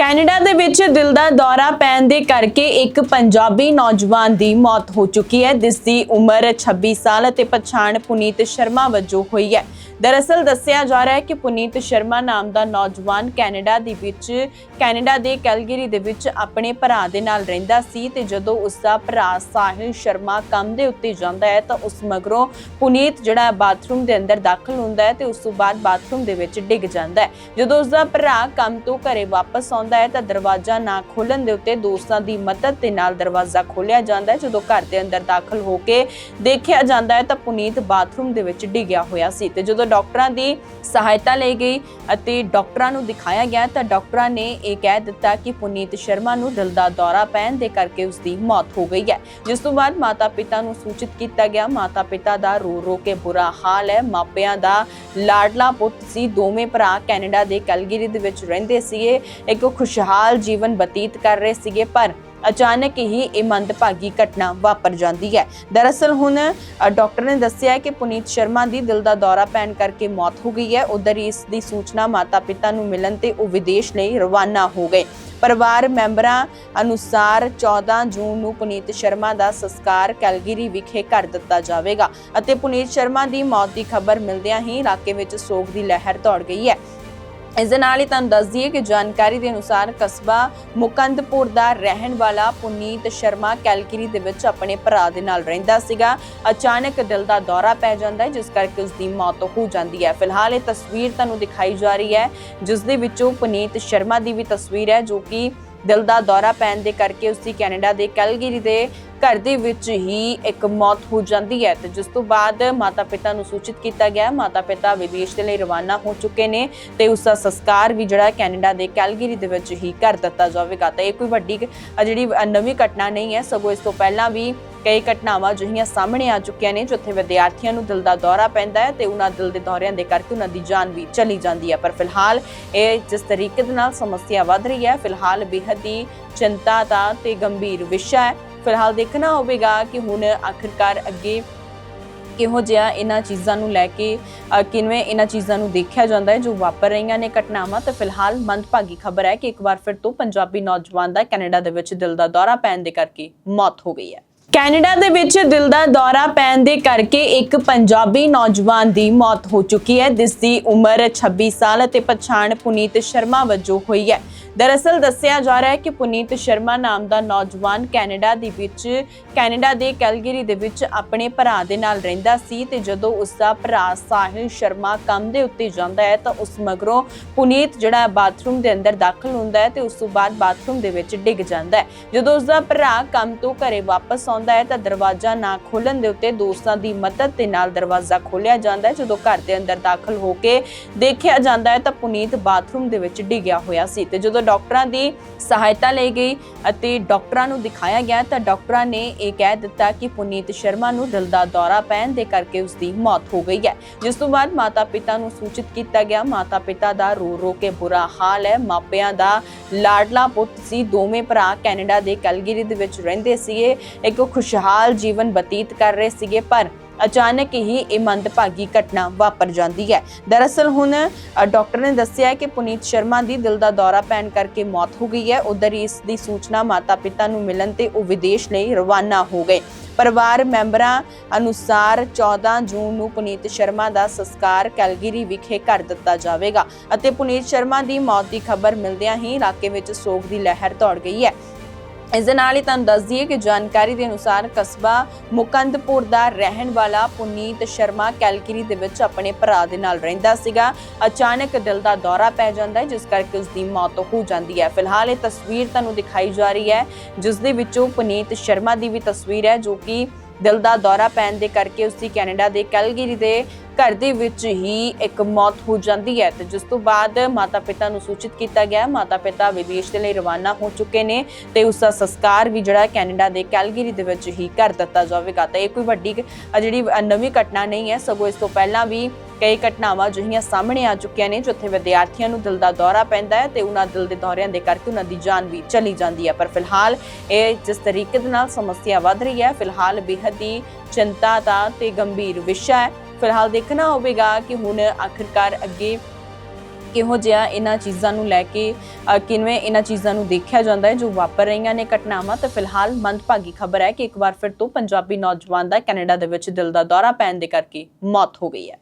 Canada ਦੇ ਵਿੱਚ ਦਿਲ ਦਾ ਦੌਰਾ ਪੈਣ ਦੇ ਕਰਕੇ ਇੱਕ ਪੰਜਾਬੀ ਨੌਜਵਾਨ ਦੀ ਮੌਤ ਹੋ ਚੁੱਕੀ ਹੈ, ਜਿਸ ਦੀ ਉਮਰ 26 ਸਾਲ ਅਤੇ ਪਛਾਣ ਪੁਨੀਤ ਸ਼ਰਮਾ ਵਜੋਂ ਹੋਈ ਹੈ। ਦਰਅਸਲ ਦੱਸਿਆ ਜਾ ਰਿਹਾ ਹੈ ਕਿ ਪੁਨੀਤ ਸ਼ਰਮਾ ਨਾਮ ਦਾ ਨੌਜਵਾਨ ਕੈਨੇਡਾ ਦੇ ਵਿੱਚ, ਕੈਨੇਡਾ ਦੇ ਕੈਲਗਰੀ ਦੇ ਵਿੱਚ ਆਪਣੇ ਭਰਾ ਦੇ ਨਾਲ ਰਹਿੰਦਾ ਸੀ ਤੇ ਜਦੋਂ ਉਸ ਦਾ ਭਰਾ ਸਾਹਿਲ ਸ਼ਰਮਾ ਕੰਮ ਦੇ ਉੱਤੇ ਜਾਂਦਾ ਹੈ ਤਾਂ ਉਸ ਮਗਰੋਂ ਪੁਨੀਤ ਜਿਹੜਾ ਬਾਥਰੂਮ ਦੇ ਅੰਦਰ ਦਾਖਲ ਹੁੰਦਾ ਹੈ ਤੇ ਉਸ ਤੋਂ ਬਾਅਦ ਬਾਥਰੂਮ ਦੇ ਵਿੱਚ ਡਿੱਗ ਜਾਂਦਾ ਹੈ। ਜਦੋਂ ਉਸ ਦਾ ਭਰਾ ਕੰਮ ਤੋਂ ਘਰੇ ਵਾਪਸ ਆਉਂਦਾ ਹੈ ਤਾਂ ਦਰਵਾਜ਼ਾ ਨਾ ਖੋਲਣ ਦੇ ਉੱਤੇ ਦੋਸਤਾਂ ਦੀ ਮਦਦ ਦੇ ਨਾਲ ਦਰਵਾਜ਼ਾ ਖੋਲਿਆ ਜਾਂਦਾ ਹੈ। ਜਦੋਂ ਘਰ ਦੇ ਅੰਦਰ ਦਾਖਲ ਹੋ ਕੇ ਦੇਖਿਆ ਜਾਂਦਾ ਹੈ ਤਾਂ ਪੁਨੀਤ ਬਾਥਰੂਮ ਦੇ ਵਿੱਚ ਡਿੱਗਿਆ ਹੋਇਆ ਸੀ ਤੇ ਜਦੋਂ ਡਾਕਟਰਾਂ ਦੀ ਸਹਾਇਤਾ ਲਈ ਗਈ ਅਤੇ ਡਾਕਟਰਾਂ ਨੂੰ ਦਿਖਾਇਆ ਗਿਆ ਤਾਂ ਡਾਕਟਰਾਂ ਨੇ ਇਹ ਕਹਿ ਦਿੱਤਾ ਕਿ ਪੁਨੀਤ ਸ਼ਰਮਾ ਨੂੰ ਦਿਲ ਦਾ ਦੌਰਾ ਪੈਣ ਦੇ ਕਰਕੇ ਉਸ ਦੀ ਮੌਤ ਹੋ ਗਈ ਹੈ। ਜਿਸ ਤੋਂ ਬਾਅਦ ਮਾਤਾ-ਪਿਤਾ ਨੂੰ ਸੂਚਿਤ ਕੀਤਾ ਗਿਆ। ਮਾਤਾ-ਪਿਤਾ ਦਾ ਰੋ ਰੋ ਕੇ ਬੁਰਾ ਹਾਲ ਹੈ। ਮਾਪਿਆਂ ਦਾ ਲਾਡਲਾ ਪੁੱਤ ਸੀ। ਦੋਵੇਂ ਭਰਾ ਕੈਨੇਡਾ ਦੇ ਕੈਲਗਰੀ ਦੇ ਵਿੱਚ ਰਹਿੰਦੇ ਸੀਗੇ। ਇੱਕ ਖੁਸ਼ਹਾਲ ਜੀਵਨ ਬਤੀਤ ਕਰ ਰਹੇ ਸੀਗੇ, ਪਰ ਅਚਾਨਕ ਹੀ ਇਹ ਮੰਦਭਾਗੀ ਘਟਨਾ ਵਾਪਰ ਜਾਂਦੀ ਹੈ। ਦਰਅਸਲ ਹੁਣ ਡਾਕਟਰ ਨੇ ਦੱਸਿਆ ਕਿ ਪੁਨੀਤ ਸ਼ਰਮਾ ਦੀ ਦਿਲ ਦਾ ਦੌਰਾ ਪੈਣ ਕਰਕੇ ਮੌਤ ਹੋ ਗਈ ਹੈ। ਉਧਰ ਇਸ ਦੀ ਸੂਚਨਾ ਮਾਤਾ-ਪਿਤਾ ਨੂੰ ਮਿਲਣ ਤੇ ਉਹ ਵਿਦੇਸ਼ ਲਈ ਰਵਾਨਾ ਹੋ ਗਏ। ਪਰਿਵਾਰ ਮੈਂਬਰਾਂ ਅਨੁਸਾਰ 14 ਜੂਨ ਨੂੰ ਪੁਨੀਤ ਸ਼ਰਮਾ ਦਾ ਸੰਸਕਾਰ ਕੈਲਗਰੀ ਵਿਖੇ ਕਰ ਦਿੱਤਾ ਜਾਵੇਗਾ ਅਤੇ ਪੁਨੀਤ ਸ਼ਰਮਾ ਦੀ ਮੌਤ ਦੀ ਖਬਰ ਮਿਲਦਿਆਂ ਹੀ ਇਲਾਕੇ ਵਿੱਚ ਸੋਗ ਦੀ ਲਹਿਰ ਦੌੜ ਗਈ ਹੈ। ਇਸ ਦੇ ਨਾਲ ਹੀ ਤੁਹਾਨੂੰ ਦੱਸ ਦਈਏ ਕਿ ਜਾਣਕਾਰੀ ਦੇ ਅਨੁਸਾਰ ਕਸਬਾ ਮੁਕੰਦਪੁਰ ਦਾ ਰਹਿਣ ਵਾਲਾ ਪੁਨੀਤ ਸ਼ਰਮਾ ਕੈਲਕਰੀ ਦੇ ਵਿੱਚ ਆਪਣੇ ਭਰਾ ਦੇ ਨਾਲ ਰਹਿੰਦਾ ਸੀਗਾ। ਅਚਾਨਕ ਦਿਲ ਦਾ ਦੌਰਾ ਪੈ ਜਾਂਦਾ ਹੈ, ਜਿਸ ਕਰਕੇ ਉਸ ਦੀ ਮੌਤ ਹੋ ਜਾਂਦੀ ਹੈ। ਫਿਲਹਾਲ ਇਹ ਤਸਵੀਰ ਤੁਹਾਨੂੰ ਦਿਖਾਈ ਜਾ ਰਹੀ ਹੈ, ਜਿਸ ਦੇ ਵਿੱਚੋਂ ਪੁਨੀਤ ਸ਼ਰਮਾ ਦੀ ਵੀ ਤਸਵੀਰ ਹੈ, ਜੋ ਕਿ ਦਿਲ ਦਾ ਦੌਰਾ ਪੈਣ ਦੇ ਕਰਕੇ ਉਸ ਦੀ ਕੈਨੇਡਾ ਦੇ ਕੈਲਗਰੀ ਦੇ ਘਰ ਦੇ ਵਿੱਚ ਹੀ ਇੱਕ ਮੌਤ ਹੋ ਜਾਂਦੀ ਹੈ ਤੇ ਜਿਸ ਤੋਂ ਬਾਅਦ ਮਾਤਾ-ਪਿਤਾ ਨੂੰ ਸੂਚਿਤ ਕੀਤਾ ਗਿਆ। ਮਾਤਾ-ਪਿਤਾ ਵਿਦੇਸ਼ ਦੇ ਲਈ ਰਵਾਨਾ ਹੋ ਚੁੱਕੇ ਨੇ ਤੇ ਉਸ ਦਾ ਸੰਸਕਾਰ ਵੀ ਜਿਹੜਾ ਕੈਨੇਡਾ ਦੇ ਕੈਲਗਰੀ ਦੇ ਵਿੱਚ ਹੀ ਕਰ ਦਿੱਤਾ ਜਾਵੇਗਾ। ਤਾਂ ਇਹ ਕੋਈ ਵੱਡੀ ਜਿਹੜੀ ਨਵੀਂ ਘਟਨਾ ਨਹੀਂ ਹੈ। ਸਗੋਂ ਇਸ ਤੋਂ ਪਹਿਲਾਂ ਵੀ ਕਈ ਘਟਨਾਵਾਂ ਅਜਿਹੀਆਂ ਸਾਹਮਣੇ ਆ ਚੁੱਕੀਆਂ ਨੇ ਜਿੱਥੇ ਵਿਦਿਆਰਥੀਆਂ ਨੂੰ ਦਿਲ ਦਾ ਦੌਰਾ ਪੈਂਦਾ ਹੈ ਤੇ ਉਹਨਾਂ ਦਿਲ ਦੇ ਦੌਰਿਆਂ ਦੇ ਕਰਕੇ ਉਹਨਾਂ ਦੀ ਜਾਨ ਵੀ ਚਲੀ ਜਾਂਦੀ ਹੈ। ਪਰ ਫਿਲਹਾਲ ਇਹ ਜਿਸ ਤਰੀਕੇ ਦੇ ਨਾਲ ਸਮੱਸਿਆ ਵੱਧ ਰਹੀ ਹੈ, ਫਿਲਹਾਲ ਬੇਹੱਦ ਹੀ ਚਿੰਤਾ ਦਾ ਤੇ ਗੰਭੀਰ ਵਿਸ਼ਾ ਹੈ। ਫਿਲਹਾਲ ਦੇਖਣਾ ਹੋਵੇਗਾ ਕਿ ਹੁਣ ਆਖਿਰਕਾਰ ਅੱਗੇ ਕਿਹੋ ਜਿਹਾ ਇਹਨਾਂ ਚੀਜ਼ਾਂ ਨੂੰ ਲੈ ਕੇ ਕਿਵੇਂ ਇਹਨਾਂ ਚੀਜ਼ਾਂ ਨੂੰ ਦੇਖਿਆ ਜਾਂਦਾ ਹੈ ਜੋ ਵਾਪਰ ਰਹੀਆਂ ਨੇ ਘਟਨਾਵਾਂ। ਤਾਂ ਫਿਲਹਾਲ ਮੰਦਭਾਗੀ ਖਬਰ ਹੈ ਕਿ ਇੱਕ ਵਾਰ ਫਿਰ ਤੋਂ ਪੰਜਾਬੀ ਨੌਜਵਾਨ ਦਾ ਕੈਨੇਡਾ ਦੇ ਵਿੱਚ ਦਿਲ ਦਾ ਦੌਰਾ ਪੈਣ ਦੇ ਕਰਕੇ ਮੌਤ ਹੋ ਗਈ ਹੈ। ਕੈਨੇਡਾ ਦੇ ਵਿੱਚ ਦਿਲ ਦਾ ਦੌਰਾ ਪੈਣ ਦੇ ਕਰਕੇ ਇੱਕ ਪੰਜਾਬੀ ਨੌਜਵਾਨ ਦੀ ਮੌਤ ਹੋ ਚੁੱਕੀ ਹੈ, ਜਿਸ ਦੀ ਉਮਰ 26 ਸਾਲ ਅਤੇ ਪਛਾਣ ਪੁਨੀਤ ਸ਼ਰਮਾ ਵਜੋਂ ਹੋਈ ਹੈ। ਦਰਅਸਲ ਦੱਸਿਆ ਜਾ ਰਿਹਾ ਹੈ ਕਿ ਪੁਨੀਤ ਸ਼ਰਮਾ ਨਾਮ ਦਾ ਨੌਜਵਾਨ ਕੈਨੇਡਾ ਦੇ ਵਿੱਚ, ਕੈਨੇਡਾ ਦੇ ਕੈਲਗਰੀ ਦੇ ਵਿੱਚ ਆਪਣੇ ਭਰਾ ਦੇ ਨਾਲ ਰਹਿੰਦਾ ਸੀ ਤੇ ਜਦੋਂ ਉਸ ਦਾ ਭਰਾ ਸਾਹਿਲ ਸ਼ਰਮਾ ਕੰਮ ਦੇ ਉੱਤੇ ਜਾਂਦਾ ਹੈ ਤਾਂ ਉਸ ਮਗਰੋਂ ਪੁਨੀਤ ਜਿਹੜਾ ਬਾਥਰੂਮ ਦੇ ਅੰਦਰ ਦਾਖਲ ਹੁੰਦਾ ਹੈ ਤੇ ਉਸ ਤੋਂ ਬਾਅਦ ਬਾਥਰੂਮ ਦੇ ਵਿੱਚ ਡਿੱਗ ਜਾਂਦਾ ਹੈ। ਜਦੋਂ ਉਸ ਦਾ ਭਰਾ ਕੰਮ ਤੋਂ ਘਰੇ ਵਾਪਸ ਆਉਂਦਾ ਹੈ ਤਾਂ ਦਰਵਾਜ਼ਾ ਨਾ ਖੋਲਣ ਦੇ ਉੱਤੇ ਦੋਸਤਾਂ ਦੀ ਮਦਦ ਦੇ ਨਾਲ ਦਰਵਾਜ਼ਾ ਖੋਲ੍ਹਿਆ ਜਾਂਦਾ ਹੈ। ਜਦੋਂ ਘਰ ਦੇ ਅੰਦਰ ਦਾਖਲ ਹੋ ਕੇ ਦੇਖਿਆ ਜਾਂਦਾ ਹੈ ਤਾਂ ਪੁਨੀਤ ਬਾਥਰੂਮ ਦੇ ਵਿੱਚ ਡਿੱਗਿਆ ਹੋਇਆ ਸੀ ਤੇ ਜਦੋਂ ਡਾਕਟਰਾਂ ਦੀ ਸਹਾਇਤਾ ਲਈ ਗਈ ਅਤੇ ਡਾਕਟਰਾਂ ਨੂੰ ਦਿਖਾਇਆ ਗਿਆ ਤਾਂ ਡਾਕਟਰਾਂ ਨੇ ਇਹ ਕਹਿ ਦਿੱਤਾ ਕਿ ਪੁਨੀਤ ਸ਼ਰਮਾ ਨੂੰ ਦਿਲ ਦਾ ਦੌਰਾ ਪੈਣ ਦੇ ਕਰਕੇ ਉਸ ਦੀ ਮੌਤ ਹੋ ਗਈ ਹੈ। ਜਿਸ ਤੋਂ ਬਾਅਦ ਮਾਤਾ-ਪਿਤਾ ਨੂੰ ਸੂਚਿਤ ਕੀਤਾ ਗਿਆ। ਮਾਤਾ-ਪਿਤਾ ਦਾ ਰੋ ਰੋ ਕੇ ਬੁਰਾ ਹਾਲ ਹੈ। ਮਾਪਿਆਂ ਦਾ ਲਾਡਲਾ ਪੁੱਤ ਸੀ। ਦੋਵੇਂ ਭਰਾ ਕੈਨੇਡਾ ਦੇ ਕੈਲਗਰੀ ਦੇ ਵਿੱਚ ਰਹਿੰਦੇ ਸੀਗੇ। ਇੱਕ ਖੁਸ਼ਹਾਲ ਜੀਵਨ ਬਤੀਤ ਕਰ ਰਹੇ ਸੀਗੇ, ਪਰ ਅਚਾਨਕ ਹੀ ਇਹ ਮੰਦਭਾਗੀ ਘਟਨਾ ਵਾਪਰ ਜਾਂਦੀ ਹੈ। ਦਰਅਸਲ ਹੁਣ ਡਾਕਟਰ ਨੇ ਦੱਸਿਆ ਕਿ ਪੁਨੀਤ ਸ਼ਰਮਾ ਦੀ ਦਿਲ ਦਾ ਦੌਰਾ ਪੈਣ ਕਰਕੇ ਮੌਤ ਹੋ ਗਈ ਹੈ। ਉਧਰ ਇਸ ਦੀ ਸੂਚਨਾ ਮਾਤਾ-ਪਿਤਾ ਨੂੰ ਮਿਲਣ ਤੇ ਉਹ ਵਿਦੇਸ਼ ਲਈ ਰਵਾਨਾ ਹੋ ਗਏ। ਪਰਿਵਾਰ ਮੈਂਬਰਾਂ ਅਨੁਸਾਰ 14 ਜੂਨ ਨੂੰ ਪੁਨੀਤ ਸ਼ਰਮਾ ਦਾ ਸੰਸਕਾਰ ਕੈਲਗਰੀ ਵਿਖੇ ਕਰ ਦਿੱਤਾ ਜਾਵੇਗਾ ਅਤੇ ਪੁਨੀਤ ਸ਼ਰਮਾ ਦੀ ਮੌਤ ਦੀ ਖਬਰ ਮਿਲਦਿਆਂ ਹੀ ਇਲਾਕੇ ਵਿੱਚ ਸੋਗ ਦੀ ਲਹਿਰ ਦੌੜ ਗਈ ਹੈ। ਇਸ ਦੇ ਨਾਲ ਹੀ ਤੁਹਾਨੂੰ ਦੱਸ ਦਈਏ ਕਿ ਜਾਣਕਾਰੀ ਦੇ ਅਨੁਸਾਰ ਕਸਬਾ ਮੁਕੰਦਪੁਰ ਦਾ ਰਹਿਣ ਵਾਲਾ ਪੁਨੀਤ ਸ਼ਰਮਾ ਕੈਲਕਰੀ ਦੇ ਵਿੱਚ ਆਪਣੇ ਭਰਾ ਦੇ ਨਾਲ ਰਹਿੰਦਾ ਸੀਗਾ। ਅਚਾਨਕ ਦਿਲ ਦਾ ਦੌਰਾ ਪੈ ਜਾਂਦਾ ਹੈ, ਜਿਸ ਕਰਕੇ ਉਸ ਦੀ ਮੌਤ ਹੋ ਜਾਂਦੀ ਹੈ। ਫਿਲਹਾਲ ਇਹ ਤਸਵੀਰ ਤੁਹਾਨੂੰ ਦਿਖਾਈ ਜਾ ਰਹੀ ਹੈ, ਜਿਸ ਦੇ ਵਿੱਚੋਂ ਪੁਨੀਤ ਸ਼ਰਮਾ ਦੀ ਵੀ ਤਸਵੀਰ ਹੈ, ਜੋ ਕਿ ਦਿਲ ਦਾ ਦੌਰਾ ਪੈਣ ਦੇ ਕਰਕੇ ਉਸ ਦੀ ਕੈਨੇਡਾ ਦੇ ਕੈਲਗਰੀ ਦੇ ਘਰ ਦੇ ਵਿੱਚ ਹੀ ਇੱਕ ਮੌਤ ਹੋ ਜਾਂਦੀ ਹੈ ਤੇ ਜਿਸ ਤੋਂ ਬਾਅਦ ਮਾਤਾ-ਪਿਤਾ ਨੂੰ ਸੂਚਿਤ ਕੀਤਾ ਗਿਆ ਮਾਤਾ-ਪਿਤਾ ਵਿਦੇਸ਼ ਦੇ ਲਈ ਰਵਾਨਾ ਹੋ ਚੁੱਕੇ ਨੇ ਤੇ ਉਸ ਦਾ ਸੰਸਕਾਰ ਵੀ ਜਿਹੜਾ ਕੈਨੇਡਾ ਦੇ ਕੈਲਗਰੀ ਦੇ ਵਿੱਚ ਹੀ ਕਰ ਦਿੱਤਾ ਜਾਵੇਗਾ। ਤਾਂ ਇਹ ਕੋਈ ਵੱਡੀ ਜਿਹੜੀ ਨਵੀਂ ਘਟਨਾ ਨਹੀਂ ਹੈ, ਸਗੋਂ ਇਸ ਤੋਂ ਪਹਿਲਾਂ ਵੀ ਕਈ ਘਟਨਾਵਾਂ ਅਜਿਹੀਆਂ ਸਾਹਮਣੇ ਆ ਚੁੱਕੀਆਂ ਨੇ ਜਿੱਥੇ ਵਿਦਿਆਰਥੀਆਂ ਨੂੰ ਦਿਲ ਦਾ ਦੌਰਾ ਪੈਂਦਾ ਹੈ ਤੇ ਉਹਨਾਂ ਦਿਲ ਦੇ ਦੌਰਿਆਂ ਦੇ ਕਰਕੇ ਉਹਨਾਂ ਦੀ ਜਾਨ ਵੀ ਚਲੀ ਜਾਂਦੀ ਹੈ। ਪਰ ਫਿਲਹਾਲ ਇਹ ਜਿਸ ਤਰੀਕੇ ਦੇ ਨਾਲ ਸਮੱਸਿਆ ਵੱਧ ਰਹੀ ਹੈ ਫਿਲਹਾਲ ਬੇਹੱਦ ਹੀ ਚਿੰਤਾ ਦਾ ਤੇ ਗੰਭੀਰ ਵਿਸ਼ਾ ਹੈ। ਫਿਲਹਾਲ ਦੇਖਣਾ ਹੋਵੇਗਾ ਕਿ ਹੁਣ ਆਖਿਰਕਾਰ ਅੱਗੇ ਕਿਹੋ ਜਿਹਾ ਇਹਨਾਂ ਚੀਜ਼ਾਂ ਨੂੰ ਲੈ ਕੇ ਅ, ਕਿਵੇਂ ਇਹਨਾਂ ਚੀਜ਼ਾਂ ਨੂੰ ਦੇਖਿਆ ਜਾਂਦਾ ਹੈ ਜੋ ਵਾਪਰ ਰਹੀਆਂ ਨੇ ਘਟਨਾਵਾਂ। ਤਾਂ ਫਿਲਹਾਲ ਮੰਦਭਾਗੀ ਖਬਰ ਹੈ ਕਿ ਇੱਕ ਵਾਰ ਫਿਰ ਤੋਂ ਪੰਜਾਬੀ ਨੌਜਵਾਨ ਦਾ ਕੈਨੇਡਾ ਦੇ ਵਿੱਚ ਦਿਲ ਦਾ ਦੌਰਾ ਪੈਣ ਦੇ ਕਰਕੇ ਮੌਤ ਹੋ ਗਈ ਹੈ।